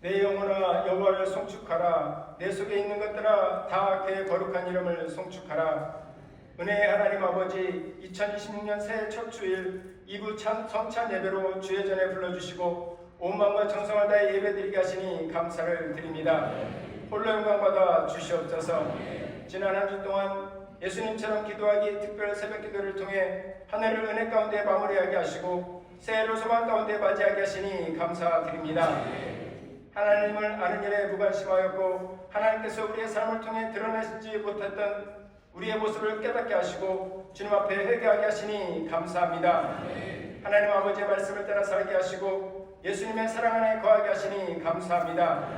내 영혼아 여호와를 송축하라. 내 속에 있는 것들아 다 그의 거룩한 이름을 송축하라. 은혜의 하나님 아버지 2026년 새해 첫 주일 이부 찬, 성찬 예배로 주의 전에 불러주시고 온 마음과 정성을 다해 예배드리게 하시니 감사를 드립니다. 홀로 영광 받아 주시옵소서. 지난 한 주 동안 예수님처럼 기도하기 특별 새벽 기도를 통해 한 해를 은혜 가운데 마무리하게 하시고 새해를 소망 가운데 맞이하게 하시니 감사드립니다 하나님을 아는 일에 무관심하였고 하나님께서 우리의 삶을 통해 드러내지 못했던 우리의 모습을 깨닫게 하시고 주님 앞에 회개하게 하시니 감사합니다. 하나님 아버지의 말씀을 따라 살게 하시고 예수님의 사랑 안에 거하게 하시니 감사합니다.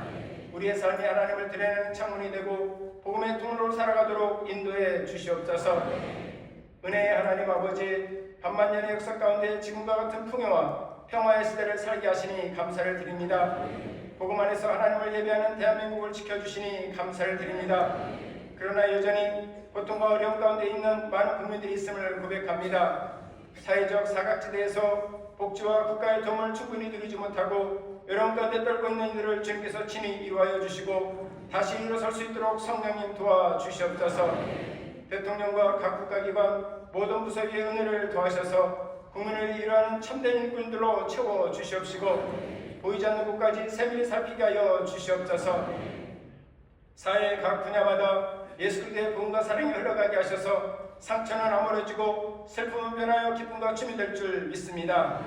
우리의 삶이 하나님을 드러내는 창문이 되고 복음의 통로로 살아가도록 인도해 주시옵소서. 은혜의 하나님 아버지 반만년의 역사 가운데 지금과 같은 풍요와 평화의 시대를 살게 하시니 감사를 드립니다. 복음 안에서 하나님을 예배하는 대한민국을 지켜주시니 감사를 드립니다. 그러나 여전히 고통과 어려움 가운데 있는 많은 국민들이 있음을 고백합니다. 사회적 사각지대에서 복지와 국가의 도움을 충분히 누리지 못하고 어려움 가운데 떨고 있는 이들을 주님께서 친히 이루하여 주시고 다시 일어설 수 있도록 성령님 도와주시옵소서. 대통령과 각 국가 기관 모든 부서 위에 은혜를 더하셔서 국민을 이루하는 참된 일꾼들로 채워 주시옵시고 보이지 않는 곳까지 세밀히 살피게 하여 주시옵소서. 사회 각 분야마다 예수 그리스도의 복음과 사랑이 흘러가게 하셔서 상처는 아물어지고 슬픔은 변하여 기쁨과 춤이 될 줄 믿습니다.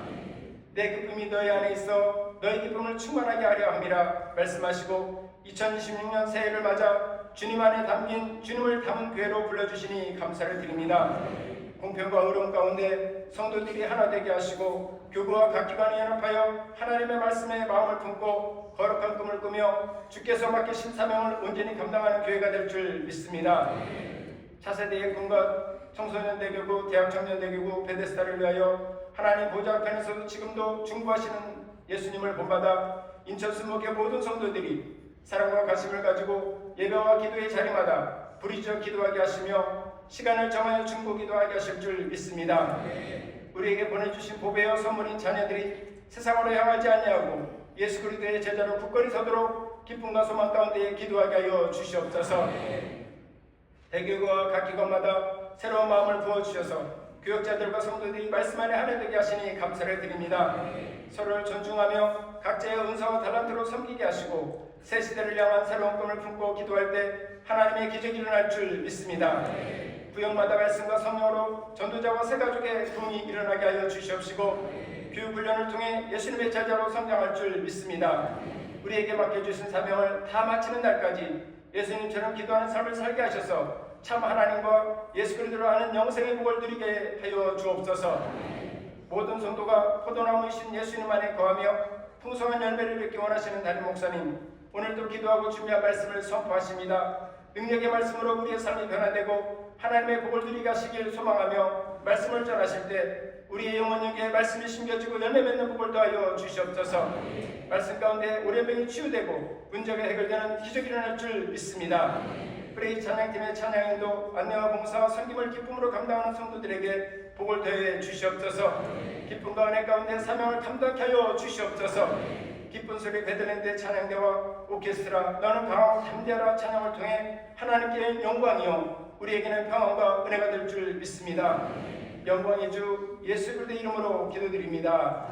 내 기쁨이 너희 안에 있어 너희 기쁨을 충만하게 하려 함이라 말씀하시고 2026년 새해를 맞아 주님 안에 담긴 주님을 담은 교회로 불러주시니 감사를 드립니다. 공평과 의로움 가운데 성도들이 하나 되게 하시고 교구와 각 기관이 연합하여 하나님의 말씀에 마음을 품고 거룩한 꿈을 꾸며 주께서 맡기신 사명을 온전히 감당하는 교회가 될 줄 믿습니다. 차세대의 꿈과 청소년 대교구, 대학 청년 대교구, 베데스다를 위하여 하나님 보좌 앞에서도 지금도 중보하시는 예수님을 본받아 인천 순목의 모든 성도들이 사랑과 가심을 가지고 예배와 기도의 자리마다 부리짖어 기도하게 하시며 시간을 정하여 중보 기도하게 하실 줄 믿습니다. 우리에게 보내주신 보배와 선물인 자녀들이 세상으로 향하지 아니하고 예수 그리스도의 제자로 굳건히 서도록 기쁨과 소망 가운데 기도하게 하여 주시옵소서. 대교구와 각 기관마다 새로운 마음을 부어주셔서 교역자들과 성도들이 말씀 안에 하나 되게 하시니 감사를 드립니다. 서로를 존중하며 각자의 은사와 달란트로 섬기게 하시고 새 시대를 향한 새로운 꿈을 품고 기도할 때 하나님의 기적이 일어날 줄 믿습니다. 구역마다 말씀과 성령으로 전도자와 새 가족의 부흥이 일어나게 하여 주시옵시고 교육 훈련을 통해 예수님의 제자로 성장할 줄 믿습니다. 우리에게 맡겨주신 사명을 다 마치는 날까지 예수님처럼 기도하는 삶을 살게 하셔서 참 하나님과 예수 그리스도로 아는 영생의 복을 누리게 하여 주옵소서. 모든 성도가 포도나무이신 예수님 안에 거하며 풍성한 열매를 맺기 원하시는 담임 목사님 오늘도 기도하고 준비한 말씀을 선포하십니다. 능력의 말씀으로 우리의 삶이 변화되고 하나님의 복을 누리게 하시길 소망하며 말씀을 전하실 때 우리의 영혼 영에 말씀이 심겨지고 열매 맺는 복을 더하여 주시옵소서. 말씀 가운데 오랜병이 치유되고 문제가 해결되는 기적이 일어날 줄 믿습니다. 프레이 찬양팀의 찬양인도 안내와 봉사와 섬김을 기쁨으로 감당하는 성도들에게 복을 더해 주시옵소서. 기쁨과 은혜 가운데 사명을 감당케 하여 주시옵소서. 기쁜 소리 베들렌대 찬양대와 오케스트라 너는 강하고 담대하라 찬양을 통해 하나님께 영광이요 우리에게는 평안과 은혜가 될 줄 믿습니다. 영광의 주 예수 그리스도 이름으로 기도드립니다.